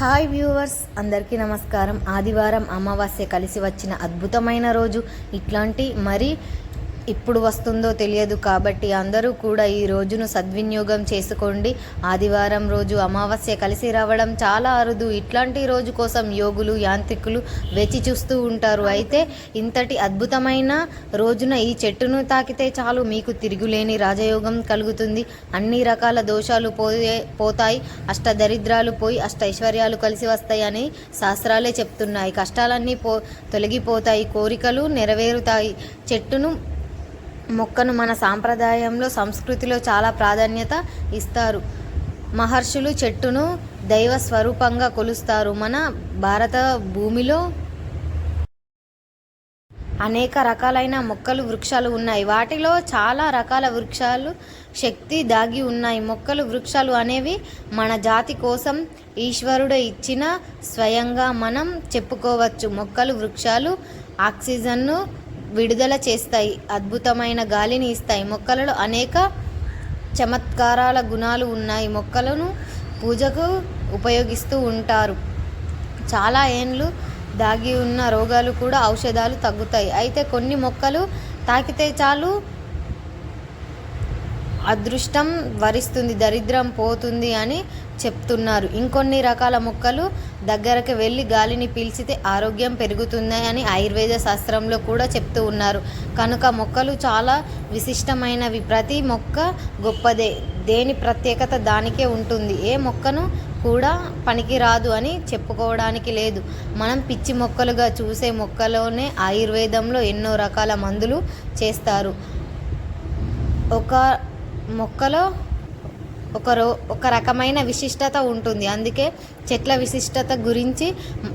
Hi viewers అందరికీ నమస్కారం. ఆదివారం అమావాస్య కలిసి వచ్చిన అద్భుతమైన రోజు. ఇట్లాంటి మరి ఇప్పుడు వస్తుందో తెలియదు కాబట్టి అందరూ కూడా ఈ రోజును సద్వినియోగం చేసుకోండి. ఆదివారం రోజు అమావాస్య కలిసి రావడం చాలా అరుదు. ఇట్లాంటి రోజు కోసం యోగులు యాంత్రికులు వేచి చూస్తూ ఉంటారు. అయితే ఇంతటి అద్భుతమైన రోజున ఈ చెట్టును తాకితే చాలు మీకు తిరుగులేని రాజయోగం కలుగుతుంది. అన్ని రకాల దోషాలు పోయే పోతాయి. అష్ట దరిద్రాలు పోయి అష్ట ఐశ్వర్యాలు కలిసి వస్తాయని శాస్త్రాలే చెప్తున్నాయి. కష్టాలన్నీ పో తొలగిపోతాయి. కోరికలు నెరవేరుతాయి. చెట్టును మొక్కను మన సాంప్రదాయంలో సంస్కృతిలో చాలా ప్రాధాన్యత ఇస్తారు. మహర్షులు చెట్టును దైవ స్వరూపంగా కొలుస్తారు. మన భారత భూమిలో అనేక రకాలైన మొక్కలు వృక్షాలు ఉన్నాయి. వాటిలో చాలా రకాల వృక్షాలు శక్తి దాగి ఉన్నాయి. మొక్కలు వృక్షాలు అనేవి మన జాతి కోసం ఈశ్వరుడు ఇచ్చిన స్వయంగా మనం చెప్పుకోవచ్చు. మొక్కలు వృక్షాలు ఆక్సిజన్ను విడుదల చేస్తాయి. అద్భుతమైన గాలిని ఇస్తాయి. మొక్కలలో అనేక చమత్కారాల గుణాలు ఉన్నాయి. మొక్కలను పూజకు ఉపయోగిస్తూ ఉంటారు. చాలా ఏండ్లు దాగి ఉన్న రోగాలు కూడా ఔషధాలు తగ్గుతాయి. అయితే కొన్ని మొక్కలు తాకితే చాలు అదృష్టం వరిస్తుంది దరిద్రం పోతుంది అని చెప్తున్నారు. ఇంకొన్ని రకాల మొక్కలు దగ్గరకు వెళ్ళి గాలిని పీల్చితే ఆరోగ్యం పెరుగుతుందని అని ఆయుర్వేద శాస్త్రంలో కూడా చెప్తూ ఉన్నారు. కనుక మొక్కలు చాలా విశిష్టమైనవి. ప్రతి మొక్క గొప్పదే. దేని ప్రత్యేకత దానికే ఉంటుంది. ఏ మొక్కను కూడా పనికిరాదు అని చెప్పుకోవడానికి లేదు. మనం పిచ్చి మొక్కలుగా చూసే మొక్కలోనే ఆయుర్వేదంలో ఎన్నో రకాల మందులు చేస్తారు. ఒక మొక్కలో ఒక రో ఒక రకమైన విశిష్టత ఉంటుంది. అందుకే చెట్ల విశిష్టత గురించి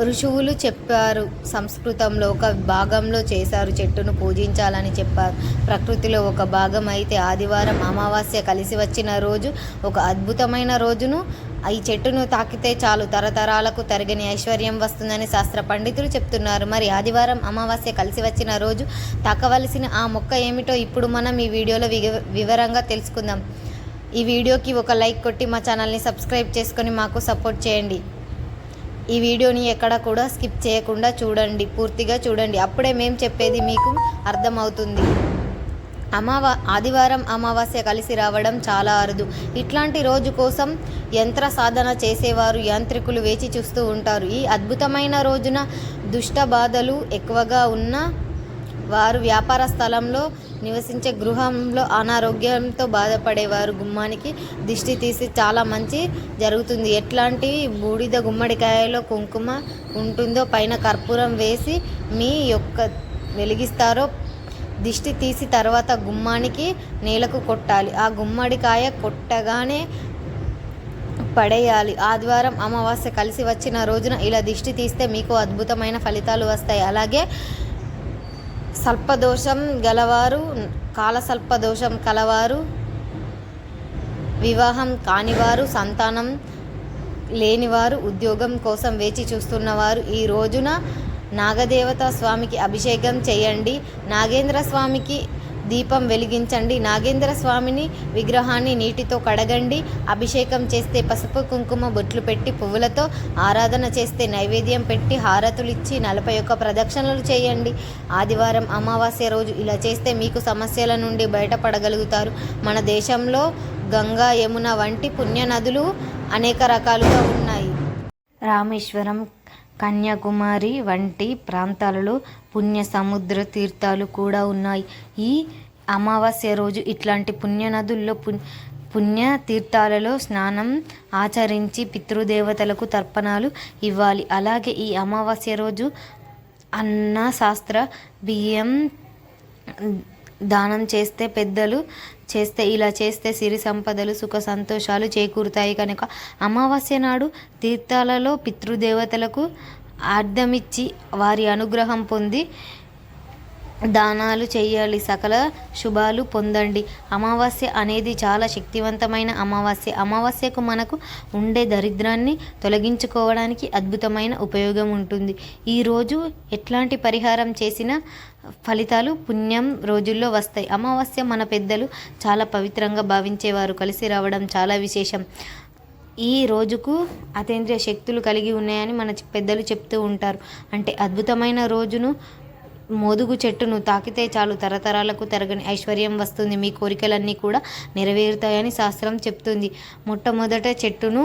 ఋషువులు చెప్పారు. సంస్కృతంలో ఒక భాగంలో చేశారు. చెట్టును పూజించాలని చెప్పారు. ప్రకృతిలో ఒక భాగం అయితే ఆదివారం అమావాస్య కలిసి వచ్చిన రోజు ఒక అద్భుతమైన రోజును ఈ చెట్టును తాకితే చాలు. తరతరాలకు తరగని ఐశ్వర్యం వస్తుందని శాస్త్ర పండితులు చెప్తున్నారు. మరి ఆదివారం అమావాస్య కలిసి వచ్చిన రోజు తాకవలసిన ఆ మొక్క ఏమిటో ఇప్పుడు మనం ఈ వీడియోలో వివరంగా తెలుసుకుందాం. ఈ వీడియోకి ఒక లైక్ కొట్టి మా ఛానల్ని సబ్స్క్రైబ్ చేసుకొని మాకు సపోర్ట్ చేయండి. ఈ వీడియోని ఎక్కడ కూడా స్కిప్ చేయకుండా చూడండి పూర్తిగా చూడండి. అప్పుడే మేము చెప్పేది మీకు అర్థమవుతుంది. అమావా ఆదివారం అమావాస్య కలిసి రావడం చాలా అరుదు. ఇట్లాంటి రోజు కోసం యంత్ర సాధన చేసేవారు యాంత్రికులు వేచి చూస్తూ ఉంటారు. ఈ అద్భుతమైన రోజున దుష్ట బాధలు ఎక్కువగా ఉన్న వారు వ్యాపార స్థలంలో నివసించే గృహంలో అనారోగ్యంతో బాధపడేవారు. గుమ్మానికి దిష్టి తీసి చాలా మంచి జరుగుతుంది. ఎట్లాంటి బూడిద గుమ్మడికాయలో కుంకుమ ఉంటుందో పైన కర్పూరం వేసి మీ యొక్క వెలిగిస్తారో దిష్టి తీసి తర్వాత గుమ్మానికి నేలకు కొట్టాలి. ఆ గుమ్మడికాయ కొట్టగానే పడేయాలి. ఆదివారం అమావాస్య కలిసి వచ్చిన రోజున ఇలా దిష్టి తీస్తే మీకు అద్భుతమైన ఫలితాలు వస్తాయి. అలాగే సల్పదోషం గలవారు కాలసల్పదోషం కలవారు వివాహం కానివారు సంతానం లేనివారు ఉద్యోగం కోసం వేచి చూస్తున్నవారు ఈ రోజున నాగదేవత స్వామికి అభిషేకం చేయండి. నాగేంద్ర స్వామికి దీపం వెలిగించండి. నాగేంద్ర స్వామిని విగ్రహాన్ని నీటితో కడగండి. అభిషేకం చేస్తే పసుపు కుంకుమ బొట్లు పెట్టి పువ్వులతో ఆరాధన చేస్తే నైవేద్యం పెట్టి హారతులిచ్చి నలభై ఒక్క ప్రదక్షిణలు చేయండి. ఆదివారం అమావాస్య రోజు ఇలా చేస్తే మీకు సమస్యల నుండి బయటపడగలుగుతారు. మన దేశంలో గంగా యమున వంటి పుణ్య నదులు అనేక రకాలుగా ఉన్నాయి. రామేశ్వరం కన్యాకుమారి వంటి ప్రాంతాలలో పుణ్య సముద్ర తీర్థాలు కూడా ఉన్నాయి. ఈ అమావాస్య రోజు ఇట్లాంటి పుణ్య నదుల్లో పుణ్య పుణ్య తీర్థాలలో స్నానం ఆచరించి పితృదేవతలకు తర్పణాలు ఇవ్వాలి. అలాగే ఈ అమావాస్య రోజు అన్న శాస్త్ర బియ్యం దానం చేస్తే పెద్దలు చేస్తే ఇలా చేస్తే సిరి సంపదలు సుఖ సంతోషాలు చేకూరుతాయి కనుక అమావాస్య నాడు తీర్థాలలో పితృదేవతలకు అర్థమిచ్చి వారి అనుగ్రహం పొంది దానాలు చేయాలి. సకల శుభాలు పొందండి. అమావాస్య అనేది చాలా శక్తివంతమైన అమావాస్య. అమావాస్యకు మనకు ఉండే దరిద్రాన్ని తొలగించుకోవడానికి అద్భుతమైన ఉపయోగం ఉంటుంది. ఈరోజు ఎట్లాంటి పరిహారం చేసినా ఫలితాలు పుణ్యం రోజుల్లో వస్తాయి. అమావాస్య మన పెద్దలు చాలా పవిత్రంగా భావించేవారు. కలిసి రావడం చాలా విశేషం. ఈ రోజుకు అతీంద్రియ శక్తులు కలిగి ఉన్నాయని మన పెద్దలు చెప్తూ ఉంటారు. అంటే అద్భుతమైన రోజును మోదుగు చెట్టును తాకితే చాలు తరతరాలకు తరగని ఐశ్వర్యం వస్తుంది. మీ కోరికలన్నీ కూడా నెరవేరుతాయని శాస్త్రం చెప్తుంది. మొట్టమొదట చెట్టును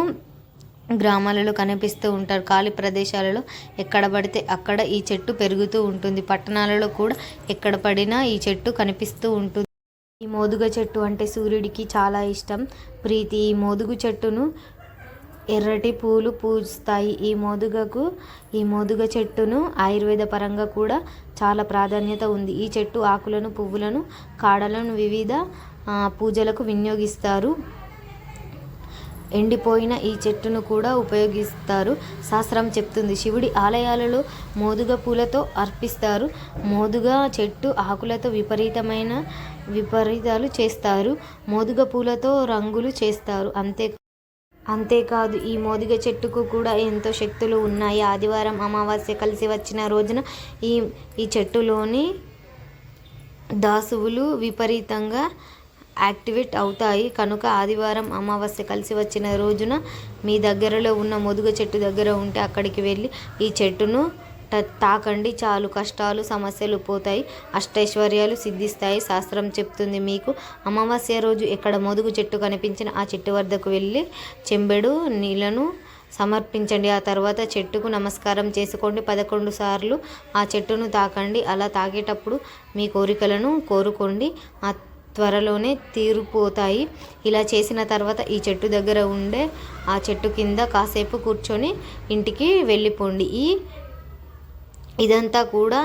గ్రామాలలో కనిపిస్తూ ఉంటారు. ఖాళీ ప్రదేశాలలో ఎక్కడ పడితే అక్కడ ఈ చెట్టు పెరుగుతూ ఉంటుంది. పట్టణాలలో కూడా ఎక్కడ పడినా ఈ చెట్టు కనిపిస్తూ ఉంటుంది. ఈ మోదుగ చెట్టు అంటే సూర్యుడికి చాలా ఇష్టం. ప్రీతి ఈ మోదుగు చెట్టును ఎర్రటి పూలు పూస్తాయి. ఈ మోదుగకు ఈ మోదుగ చెట్టును ఆయుర్వేద పరంగా కూడా చాలా ప్రాధాన్యత ఉంది. ఈ చెట్టు ఆకులను పువ్వులను కాడలను వివిధ పూజలకు వినియోగిస్తారు. ఎండిపోయిన ఈ చెట్టును కూడా ఉపయోగిస్తారు. శాస్త్రం చెప్తుంది. శివుడి ఆలయాలలో మోదుగ పూలతో అర్పిస్తారు. మోదుగ చెట్టు ఆకులతో విపరీతమైన విపరీతాలు చేస్తారు. మోదుగ పూలతో రంగులు చేస్తారు. అంతే అంతేకాదు ఈ మోదిగ చెట్టుకు కూడా ఎంతో శక్తులు ఉన్నాయి. ఆదివారం అమావాస్య కలిసి వచ్చిన రోజున ఈ ఈ చెట్టులోని దాసువులు విపరీతంగా యాక్టివేట్ అవుతాయి. కనుక ఆదివారం అమావాస్య కలిసి వచ్చిన రోజున మీ దగ్గరలో ఉన్న మొదుగ చెట్టు దగ్గర ఉంటే అక్కడికి వెళ్ళి ఈ చెట్టును తాకండి చాలు కష్టాలు సమస్యలు పోతాయి అష్టైశ్వర్యాలు సిద్ధిస్తాయి శాస్త్రం చెప్తుంది మీకు. అమావాస్య రోజు ఎక్కడ మొదుగు చెట్టు కనిపించిన ఆ చెట్టు వద్దకు వెళ్ళి చెంబెడు నీళ్ళను సమర్పించండి. ఆ తర్వాత చెట్టుకు నమస్కారం చేసుకోండి. పదకొండు సార్లు ఆ చెట్టును తాకండి. అలా తాగేటప్పుడు మీ కోరికలను కోరుకోండి. ఆ త్వరలోనే తీరిపోతాయి. ఇలా చేసిన తర్వాత ఈ చెట్టు దగ్గర ఉండే ఆ చెట్టు కింద కాసేపు కూర్చొని ఇంటికి వెళ్ళిపోండి. ఈ ఇదంతా కూడా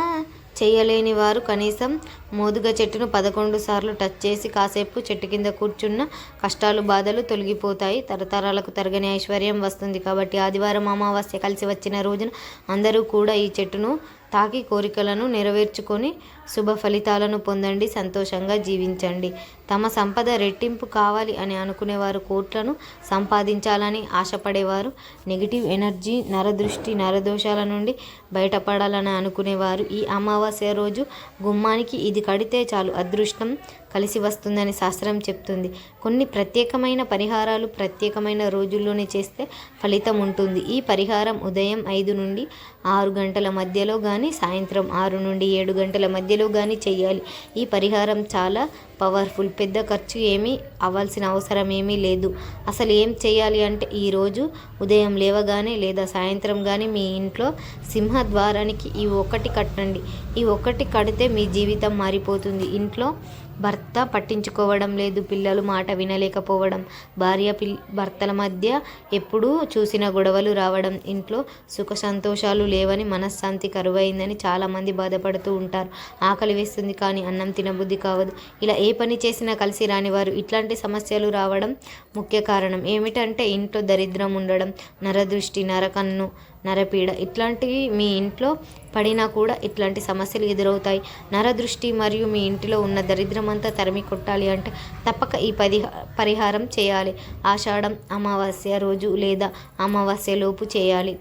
చేయలేని వారు కనీసం మోదుగ చెట్టును పదకొండు సార్లు టచ్ చేసి కాసేపు చెట్టు కింద కూర్చున్న కష్టాలు బాధలు తొలగిపోతాయి. తరతరాలకు తరగని ఐశ్వర్యం వస్తుంది కాబట్టి ఆదివారం అమావాస్య కలిసి వచ్చిన రోజున అందరూ కూడా ఈ చెట్టును తాకి కోరికలను నెరవేర్చుకొని శుభ ఫలితాలను పొందండి సంతోషంగా జీవించండి. తమ సంపద రెట్టింపు కావాలి అని అనుకునేవారు కోట్లను సంపాదించాలని ఆశపడేవారు. నెగిటివ్ ఎనర్జీ నరదృష్టి నరదోషాల నుండి బయటపడాలని అనుకునేవారు. ఈ అమావాస్య రోజు గుమ్మానికి ఇది కడితే చాలు అదృష్టం కలిసి వస్తుందని శాస్త్రం చెప్తుంది. కొన్ని ప్రత్యేకమైన పరిహారాలు ప్రత్యేకమైన రోజుల్లోనే చేస్తే ఫలితం ఉంటుంది. ఈ పరిహారం ఉదయం ఐదు నుండి ఆరు గంటల మధ్యలో కానీ సాయంత్రం ఆరు నుండి ఏడు గంటల మధ్య కానీ చేయాలి ఈ పరిహారం చాలా పవర్ఫుల్. పెద్ద ఖర్చు ఏమీ అవ్వాల్సిన అవసరం ఏమీ లేదు. అసలు ఏం చేయాలి అంటే ఈరోజు ఉదయం లేవగానే లేదా సాయంత్రం కానీ మీ ఇంట్లో సింహద్వారానికి ఈ ఒక్కటి కట్టండి. ఈ ఒక్కటి కడితే మీ జీవితం మారిపోతుంది. ఇంట్లో భర్త పట్టించుకోవడం లేదు పిల్లలు మాట వినలేకపోవడం భార్య పిల్ భర్తల మధ్య ఎప్పుడూ చూసిన గొడవలు రావడం ఇంట్లో సుఖ సంతోషాలు లేవని మనశ్శాంతి కరువైందని చాలామంది బాధపడుతూ ఉంటారు. ఆకలి వేస్తుంది కానీ అన్నం తినబుద్ధి కావదు. ఇలా ఏ పని చేసినా కలిసి రాని వారు ఇట్లాంటి సమస్యలు రావడం ముఖ్య కారణం. ఏమిటంటే ఇంట్లో దరిద్రం ఉండడం నరదృష్టి నరకన్ను నరపీడ ఇట్లాంటివి మీ ఇంట్లో పడినా కూడా ఇట్లాంటి సమస్యలు ఎదురవుతాయి. నరదృష్టి మరియు మీ ఇంటిలో ఉన్న దరిద్రమంతా తరిమి కొట్టాలి అంటే తప్పక ఈ పది పరిహారం చేయాలి. ఆషాఢం అమావాస్య రోజు లేదా అమావాస్య లోపు చేయాలి.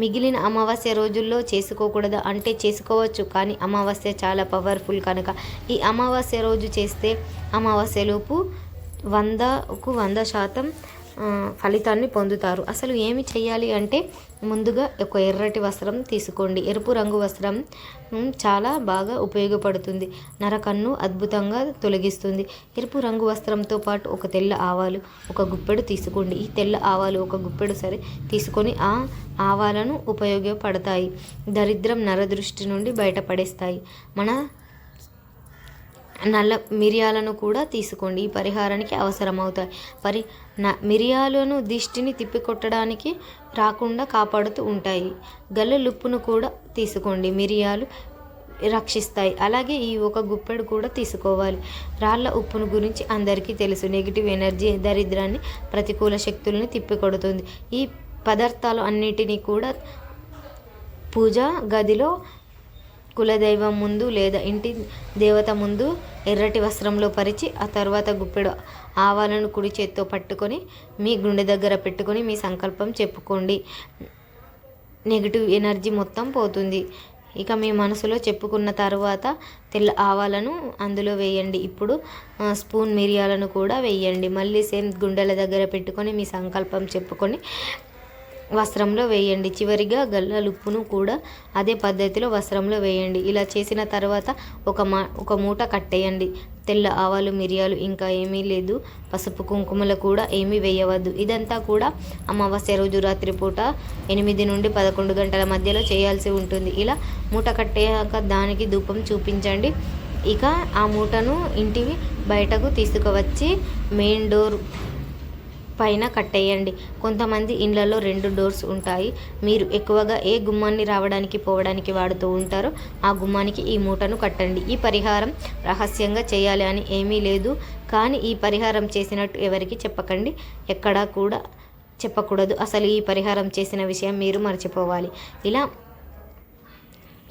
మిగిలిన అమావాస్య రోజుల్లో చేసుకోకూడదు? అంటే చేసుకోవచ్చు కానీ అమావాస్య చాలా పవర్ఫుల్ కనుక. ఈ అమావాస్య రోజు చేస్తే అమావాస్యలోపు వందకు వంద శాతం ఫలితాన్ని పొందుతారు. అసలు ఏమి చేయాలి అంటే ముందుగా ఒక ఎర్రటి వస్త్రం తీసుకోండి. ఎరుపు రంగు వస్త్రం చాలా బాగా ఉపయోగపడుతుంది. నరకన్ను అద్భుతంగా తొలగిస్తుంది. ఎరుపు రంగు వస్త్రంతో పాటు ఒక తెల్ల ఆవాలు ఒక గుప్పెడు తీసుకోండి. ఈ తెల్ల ఆవాలు ఒక గుప్పెడు సరే తీసుకొని ఆ ఆవాలను ఉపయోగపడతాయి. దరిద్రం నరదృష్టి నుండి బయటపడేస్తాయి. మన నల్ల మిరియాలను కూడా తీసుకోండి. ఈ పరిహారానికి అవసరమవుతాయి. పరి న మిరియాలను దిష్టిని తిప్పికొట్టడానికి రాకుండా కాపాడుతూ ఉంటాయి. గల్లలుప్పును కూడా తీసుకోండి. మిరియాలు రక్షిస్తాయి. అలాగే ఈ ఒక గుప్పెడు కూడా తీసుకోవాలి. రాళ్ళ ఉప్పును గురించి అందరికీ తెలుసు. నెగిటివ్ ఎనర్జీ దరిద్రాన్ని ప్రతికూల శక్తులను తిప్పికొడుతుంది. ఈ పదార్థాలు అన్నిటినీ కూడా పూజ గదిలో కులదైవం ముందు లేదా ఇంటి దేవత ముందు ఎర్రటి వస్త్రంలో పరిచి ఆ తర్వాత గుప్పెడు ఆవాలను కుడి చేత్తో పట్టుకొని మీ గుండె దగ్గర పెట్టుకొని మీ సంకల్పం చెప్పుకోండి. నెగిటివ్ ఎనర్జీ మొత్తం పోతుంది. ఇక మీ మనసులో చెప్పుకున్న తర్వాత తెల్ల ఆవాలను అందులో వేయండి. ఇప్పుడు స్పూన్ మిరియాలను కూడా వేయండి. మళ్ళీ సేమ్ గుండెల దగ్గర పెట్టుకొని మీ సంకల్పం చెప్పుకొని వస్త్రంలో వేయండి. చివరిగా గల్లలుప్పును కూడా అదే పద్ధతిలో వస్త్రంలో వేయండి. ఇలా చేసిన తర్వాత ఒక మా ఒక మూట కట్టేయండి. తెల్ల ఆవాలు మిరియాలు ఇంకా ఏమీ లేదు. పసుపు కుంకుమలు కూడా ఏమీ వేయవద్దు. ఇదంతా కూడా అమావాస్య రోజు రాత్రిపూట ఎనిమిది నుండి పదకొండు గంటల మధ్యలో చేయాల్సి ఉంటుంది. ఇలా మూట కట్టేయాక దానికి ధూపం చూపించండి. ఇక ఆ మూటను ఇంటివి బయటకు తీసుకువచ్చి మెయిన్ డోర్ పైన కట్టేయండి. కొంతమంది ఇండ్లలో రెండు డోర్స్ ఉంటాయి. మీరు ఎక్కువగా ఏ గుమ్మాన్ని రావడానికి పోవడానికి వాడుతూ ఉంటారో ఆ గుమ్మానికి ఈ మూటను కట్టండి. ఈ పరిహారం రహస్యంగా చేయాలి అని ఏమీ లేదు. కానీ ఈ పరిహారం చేసినట్టు ఎవరికి చెప్పకండి. ఎక్కడా కూడా చెప్పకూడదు. అసలు ఈ పరిహారం చేసిన విషయం మీరు మర్చిపోవాలి. ఇలా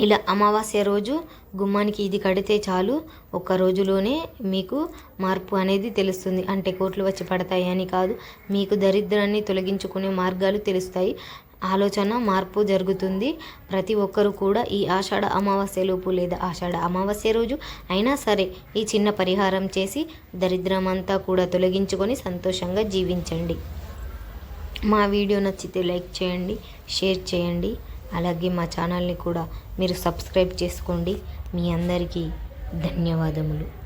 ఇలా అమావాస్య రోజు గుమ్మానికి ఇది కడితే చాలు. ఒక్క రోజులోనే మీకు మార్పు అనేది తెలుస్తుంది. అంటే కోట్లు వచ్చి పడతాయి అని కాదు. మీకు దరిద్రాన్ని తొలగించుకునే మార్గాలు తెలుస్తాయి. ఆలోచన మార్పు జరుగుతుంది. ప్రతి ఒక్కరూ కూడా ఈ ఆషాఢ అమావాస్యలోపు లేదా ఆషాఢ అమావాస్య రోజు అయినా సరే ఈ చిన్న పరిహారం చేసి దరిద్రం అంతా కూడా తొలగించుకొని సంతోషంగా జీవించండి. మా వీడియో నచ్చితే లైక్ చేయండి షేర్ చేయండి. అలాగే మా ఛానల్ని కూడా మీరు సబ్స్క్రైబ్ చేసుకోండి. మీ అందరికీ ధన్యవాదములు.